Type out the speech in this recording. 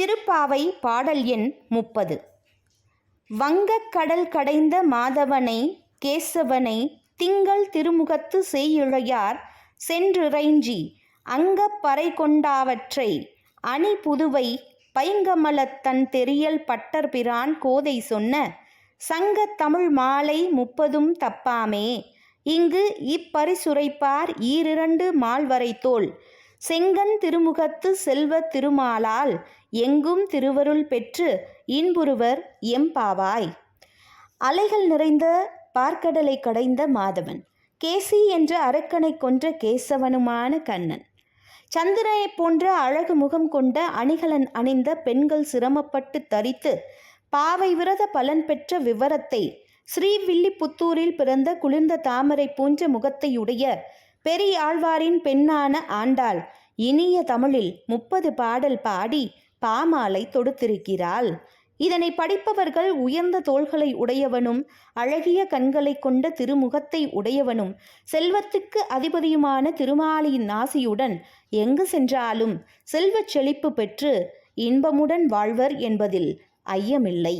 திருப்பாவை பாடல் எண் முப்பது. வங்கக் கடல் கடைந்த மாதவனை கேசவனை திங்கள் திருமுகத்து செய்யுழையார் சென்றிறைஞ்சி அங்கப் பறை கொண்டாவற்றை அணி புதுவை பைங்கமலத்தன் தெரியல் பட்டர் பிரான் கோதை சொன்ன சங்கத்தமிழ் மாலை முப்பதும் தப்பாமே இங்கு இப்பரிசுரைப்பார் ஈரிரண்டு மால்வரை தோல் செங்கன் திருமுகத்து செல்வத் திருமாலால் எங்கும் திருவருள் பெற்று இன்புறுவர் எம்பாவாய். அலைகள் நிறைந்த பார்க்கடலை கடைந்த மாதவன். கேசி என்ற அரக்கனை கொன்ற கேசவனுமான கண்ணன். சந்திரனைப் போன்ற அழகு முகம் கொண்ட அணிகலன் அணிந்த பெண்கள் சிரமப்பட்டு தரித்து பாவை விரத பலன் பெற்ற விவரத்தை ஸ்ரீவில்லிபுத்தூரில் பிறந்த குளிர்ந்த தாமரை போன்ற முகத்தையுடைய பெரியாழ்வாரின் பெண்ணான ஆண்டாள் இனிய தமிழில் முப்பது பாடல் பாடி பாமாலை தொடுத்திருக்கிறாள். இதனை படிப்பவர்கள் உயர்ந்த தோள்களை உடையவனும் அழகிய கண்களை கொண்ட திருமுகத்தை உடையவனும் செல்வத்துக்கு அதிபதியுமான திருமாலியின் நாசியுடன் எங்கு சென்றாலும் செல்வச் செழிப்பு பெற்று இன்பமுடன் வாழ்வர் என்பதில் ஐயமில்லை.